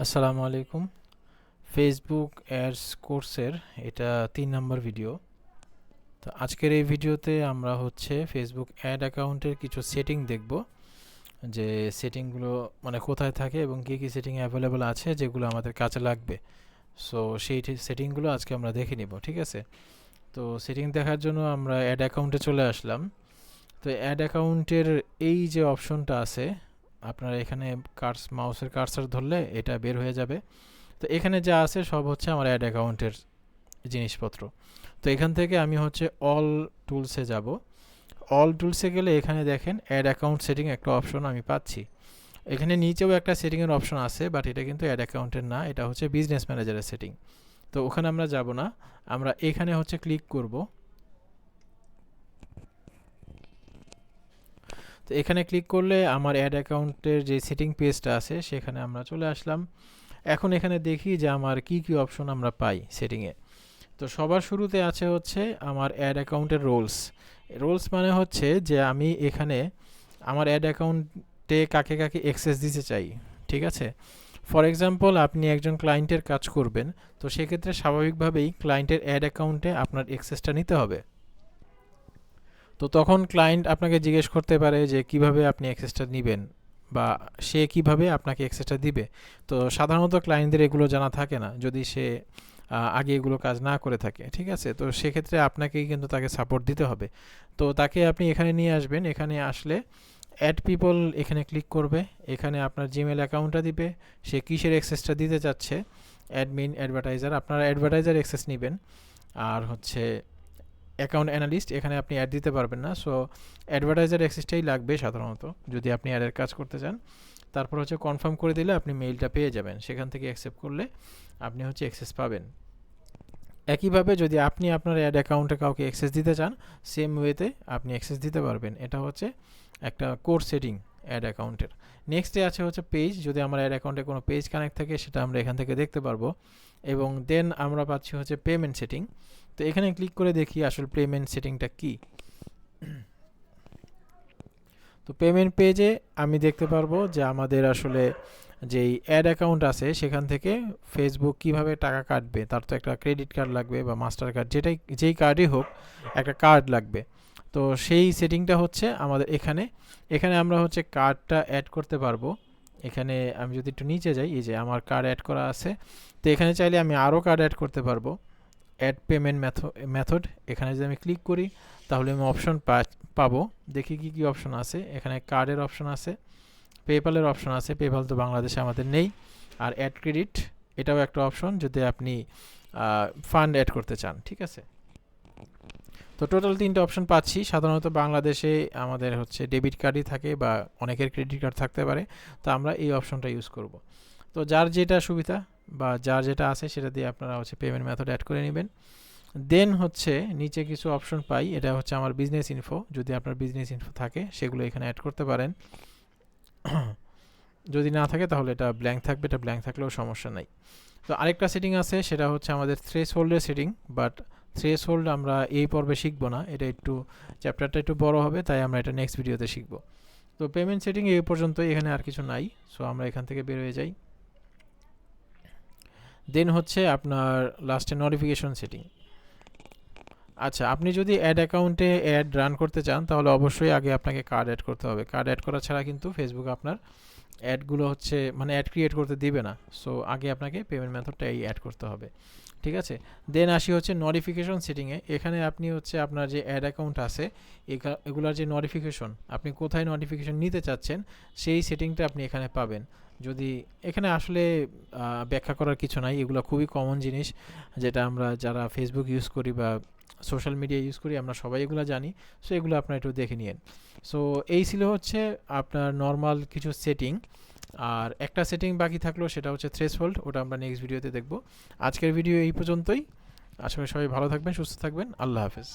আসসালামু আলাইকুম। Facebook ads কোর্সের এটা তিন নম্বর ভিডিও তো আজকের এই ভিডিওতে আমরা হচ্ছে ফেসবুক অ্যাড অ্যাকাউন্টের কিছু সেটিং দেখব, যে সেটিংগুলো মানে কোথায় থাকে এবং কী কী সেটিং অ্যাভেলেবল আছে যেগুলো আমাদের কাজে লাগবে। সো সেই সেটিংগুলো আজকে আমরা দেখে নিব, ঠিক আছে? তো সেটিং দেখার জন্য আমরা অ্যাড অ্যাকাউন্টে চলে আসলাম। তো অ্যাড অ্যাকাউন্টের এই যে অপশনটা আছে আপনার এখানে কার্স, মাউসের কার্সার ধরলে এটা বের হয়ে যাবে। তো এখানে যা আছে সব হচ্ছে আমার অ্যাড অ্যাকাউন্টের জিনিসপত্র। তো এখান থেকে আমি হচ্ছে অল টুলসে যাব। অল টুলসে গেলে এখানে দেখেন অ্যাড অ্যাকাউন্ট সেটিং একটা অপশন আমি পাচ্ছি। এখানে নিচেও একটা সেটিংয়ের অপশন আছে বাট এটা কিন্তু অ্যাড অ্যাকাউন্টের না, এটা হচ্ছে বিজনেস ম্যানেজারের সেটিং তো ওখানে আমরা যাব না। আমরা এখানে হচ্ছে ক্লিক করব। তো এখানে ক্লিক করলে আমার অ্যাড অ্যাকাউন্টের যে সেটিং পেজটা আছে, সেখানে আমরা চলে আসলাম। এখন এখানে দেখি যে আমার কি কি অপশন আমরা পাই সেটিংয়ে। তো সবার শুরুতে আছে হচ্ছে আমার অ্যাড অ্যাকাউন্টের রোলস। রোলস মানে হচ্ছে যে আমি এখানে আমার অ্যাড অ্যাকাউন্টে কাকে কাকে অ্যাক্সেস দিতে চাই, ঠিক আছে? ফর এক্সাম্পল, আপনি একজন ক্লায়েন্টের কাজ করবেন, তো সেক্ষেত্রে স্বাভাবিকভাবেই ক্লায়েন্টের অ্যাড অ্যাকাউন্টে আপনার অ্যাক্সেসটা নিতে হবে। তো তখন ক্লায়েন্ট আপনাকে জিজ্ঞেস করতে পারে যে কীভাবে আপনি অ্যাক্সেসটা নেবেন বা সে কীভাবে আপনাকে অ্যাক্সেসটা দিবে। তো সাধারণত ক্লায়েন্টদের এগুলো জানা থাকে না। যদি সে আগে এগুলো কাজ না করে থাকে, ঠিক আছে? তো সেক্ষেত্রে আপনাকেই কিন্তু তাকে সাপোর্ট দিতে হবে। তো তাকে আপনি এখানে নিয়ে আসবেন। এখানে আসলে অ্যাড পিপল এখানে ক্লিক করবে। এখানে আপনার জিমেল অ্যাকাউন্টটা দিবে। সে কিসের অ্যাক্সেসটা দিতে চাচ্ছে? অ্যাডমিন অ্যাডভার্টাইজার আপনারা অ্যাডভার্টাইজার অ্যাক্সেস নেবেন। আর হচ্ছে অ্যাকাউন্ট অ্যানালিস্ট এখানে আপনি অ্যাড দিতে পারবেন না। সো অ্যাডভার্টাইজার অ্যাক্সেসটাই লাগবে সাধারণত, যদি আপনি অ্যাডের কাজ করতে চান। তারপর হচ্ছে কনফার্ম করে দিলে আপনি মেইলটা পেয়ে যাবেন। সেখান থেকে অ্যাকসেপ্ট করলে আপনি হচ্ছে অ্যাক্সেস পাবেন। একইভাবে যদি আপনি আপনার অ্যাড অ্যাকাউন্টে কাউকে অ্যাক্সেস দিতে চান সেম ওয়েতে আপনি অ্যাক্সেস দিতে পারবেন। এটা হচ্ছে একটা কোর্স সেটিং অ্যাড অ্যাকাউন্টের নেক্সটে আছে হচ্ছে পেজ যদি আমার অ্যাড অ্যাকাউন্টে কোনো পেজ কানেক্ট থাকে, সেটা আমরা এখান থেকে দেখতে পারব। এবং দেন আমরা পাচ্ছি হচ্ছে পেমেন্ট সেটিং তো এখানে ক্লিক করে দেখি আসল পেমেন্ট সেটিংটা কি। তো পেমেন্ট পেজে আমি দেখতে পারব যে আমাদের আসলে যেই অ্যাড অ্যাকাউন্ট আছে, সেখান থেকে ফেসবুক কীভাবে টাকা কাটবে, তার তো একটা ক্রেডিট কার্ড লাগবে বা মাস্টার কার্ড যেটাই, যেই কার্ডই হোক, একটা কার্ড লাগবে। তো সেই সেটিংটা হচ্ছে আমাদের এখানে। এখানে আমরা হচ্ছে কার্ডটা অ্যাড করতে পারব। এখানে আমি যদি একটু নিচে যাই, এই যে আমার কার্ড অ্যাড করা আছে, তো এখানে চাইলে আমি আরও কার্ড অ্যাড করতে পারব। অ্যাড পেমেন্ট মেথড এখানে যদি আমি ক্লিক করি, তাহলে আমি অপশন পাবো। দেখি কি কি অপশন আছে। এখানে কার্ডের অপশন আছে পেপালের অপশন আছে। পেপাল তো বাংলাদেশে আমাদের নেই। আর অ্যাড ক্রেডিট এটাও একটা অপশন যদি আপনি ফান্ড অ্যাড করতে চান, ঠিক আছে? তো টোটাল তিনটে অপশন পাচ্ছি। সাধারণত বাংলাদেশে আমাদের হচ্ছে ডেবিট কার্ডই থাকে বা অনেকের ক্রেডিট কার্ড থাকতে পারে। তো আমরা এই অপশনটা ইউজ করব। তো যার যেটা সুবিধা বা যার যেটা আছে সেটা দিয়ে আপনারা হচ্ছে পেমেন্ট মেথড অ্যাড করে নেবেন। দেন হচ্ছে নিচে কিছু অপশন পাই, এটা হচ্ছে আমার বিজনেস ইনফো যদি আপনার বিজনেস ইনফো থাকে, সেগুলো এখানে অ্যাড করতে পারেন। যদি না থাকে, তাহলে এটা ব্ল্যাঙ্ক থাকবে, এটা ব্ল্যাঙ্ক থাকলেও সমস্যা নাই। তো আরেকটা সেটিং আছে, সেটা হচ্ছে আমাদের থ্রেস হোল্ডের সেটিং বাট থ্রেস হোল্ড আমরা এই পর্বে শিখব না। এটা একটু চ্যাপ্টারটা একটু বড় হবে, তাই আমরা এটা নেক্সট ভিডিওতে শিখব। তো পেমেন্ট সেটিং এই পর্যন্তই, এখানে আর কিছু নাই। সো আমরা এখান থেকে বের হয়ে যাই। দেন হচ্ছে আপনার লাস্টে নোটিফিকেশন সেটিং আচ্ছা আপনি যদি অ্যাড অ্যাকাউন্টে অ্যাড রান করতে চান, তাহলে অবশ্যই আগে আপনাকে কার্ড অ্যাড করতে হবে। কার্ড অ্যাড করা ছাড়া কিন্তু ফেসবুক আপনার অ্যাডগুলো হচ্ছে মানে অ্যাড ক্রিয়েট করতে দিবে না। সো আগে আপনাকে পেমেন্ট মেথডটা এই অ্যাড করতে হবে। ঠিক আছে? দেন আসি হচ্ছে নোটিফিকেশন সেটিংয়ে এখানে আপনি হচ্ছে আপনার যে অ্যাড অ্যাকাউন্ট আছে এগুলার যে নোটিফিকেশন আপনি কোথায় নোটিফিকেশন নিতে চাচ্ছেন, সেই সেটিংটা আপনি এখানে পাবেন। যদি এখানে আসলে ব্যাখ্যা করার কিছু নাই, এগুলো খুবই কমন জিনিস যেটা আমরা যারা ফেসবুক ইউজ করি বা সোশ্যাল মিডিয়া ইউজ করি, আমরা সবাই এগুলো জানি। সো এগুলো আপনারা একটু দেখে নিন সো এই ছিল হচ্ছে আপনার নর্মাল কিছু সেটিং আর একটা সেটিং বাকি থাকল, সেটা হচ্ছে থ্রেসহোল্ড ওটা আমরা নেক্সট ভিডিওতে দেখব। আজকের ভিডিও এই পর্যন্তই। করি সবাই ভালো থাকবেন, সুস্থ থাকবেন। আল্লাহ হাফেজ।